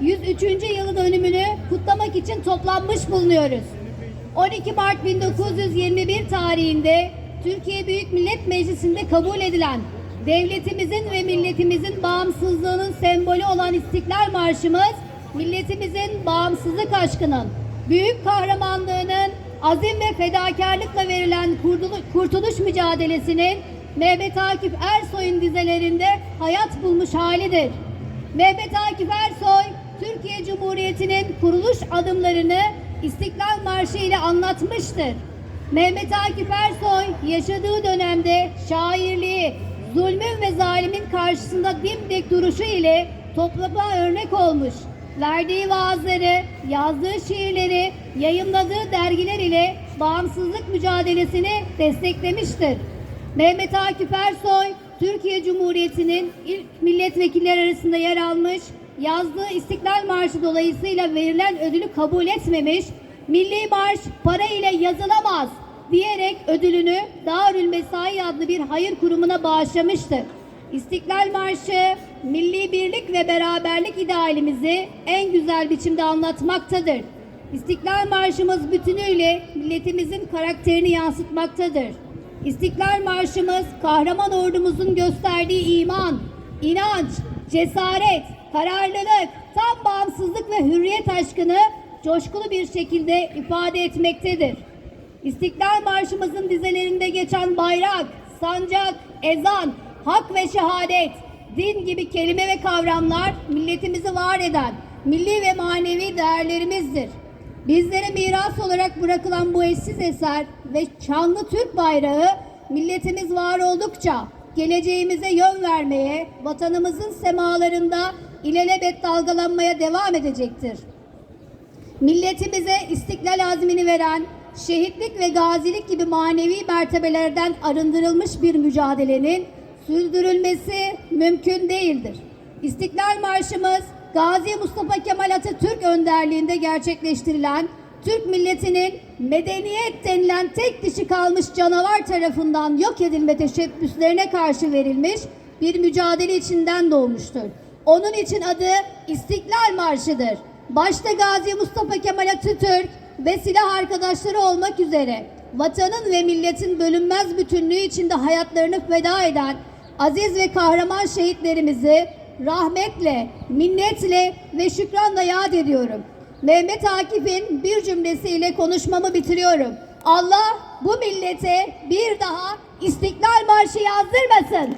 103. yılı dönümünü kutlamak için toplanmış bulunuyoruz. 12 Mart 1921 tarihinde Türkiye Büyük Millet Meclisi'nde kabul edilen devletimizin ve milletimizin bağımsızlığının sembolü olan İstiklal Marşımız milletimizin bağımsızlık aşkının, büyük kahramanlığının, azim ve fedakarlıkla verilen kurtuluş, mücadelesinin Mehmet Akif Ersoy'un dizelerinde hayat bulmuş halidir. Mehmet Akif Ersoy, Türkiye Cumhuriyeti'nin kuruluş adımlarını İstiklal Marşı ile anlatmıştır. Mehmet Akif Ersoy yaşadığı dönemde şairliği, zulmün ve zalimin karşısında dimdik duruşu ile topluma örnek olmuş. Verdiği vaazları, yazdığı şiirleri, yayımladığı dergiler ile bağımsızlık mücadelesini desteklemiştir. Mehmet Akif Ersoy, Türkiye Cumhuriyeti'nin ilk milletvekilleri arasında yer almış, yazdığı İstiklal Marşı dolayısıyla verilen ödülü kabul etmemiş, Milli Marş para ile yazılamaz diyerek ödülünü Darül Mesai adlı bir hayır kurumuna bağışlamıştır. İstiklal Marşı, milli birlik ve beraberlik idealimizi en güzel biçimde anlatmaktadır. İstiklal Marşımız bütünüyle milletimizin karakterini yansıtmaktadır. İstiklal Marşımız kahraman ordumuzun gösterdiği iman, inanç, cesaret, kararlılık, tam bağımsızlık ve hürriyet aşkını coşkulu bir şekilde ifade etmektedir. İstiklal Marşımızın dizelerinde geçen bayrak, sancak, ezan, hak ve şehadet, din gibi kelime ve kavramlar milletimizi var eden milli ve manevi değerlerimizdir. Bizlere miras olarak bırakılan bu eşsiz eser ve şanlı Türk bayrağı milletimiz var oldukça geleceğimize yön vermeye, vatanımızın semalarında ilelebet dalgalanmaya devam edecektir. Milletimize istiklal azmini veren, şehitlik ve gazilik gibi manevi mertebelerden arındırılmış bir mücadelenin sürdürülmesi mümkün değildir. İstiklal Marşımız Gazi Mustafa Kemal Atatürk önderliğinde gerçekleştirilen Türk milletinin medeniyet denilen tek dişi kalmış canavar tarafından yok edilme teşebbüslerine karşı verilmiş bir mücadele içinden doğmuştur. Onun için adı İstiklal Marşı'dır. Başta Gazi Mustafa Kemal Atatürk ve silah arkadaşları olmak üzere vatanın ve milletin bölünmez bütünlüğü içinde hayatlarını feda eden aziz ve kahraman şehitlerimizi rahmetle, minnetle ve şükranla yad ediyorum. Mehmet Akif'in bir cümlesiyle konuşmamı bitiriyorum. Allah bu millete bir daha İstiklal Marşı yazdırmasın.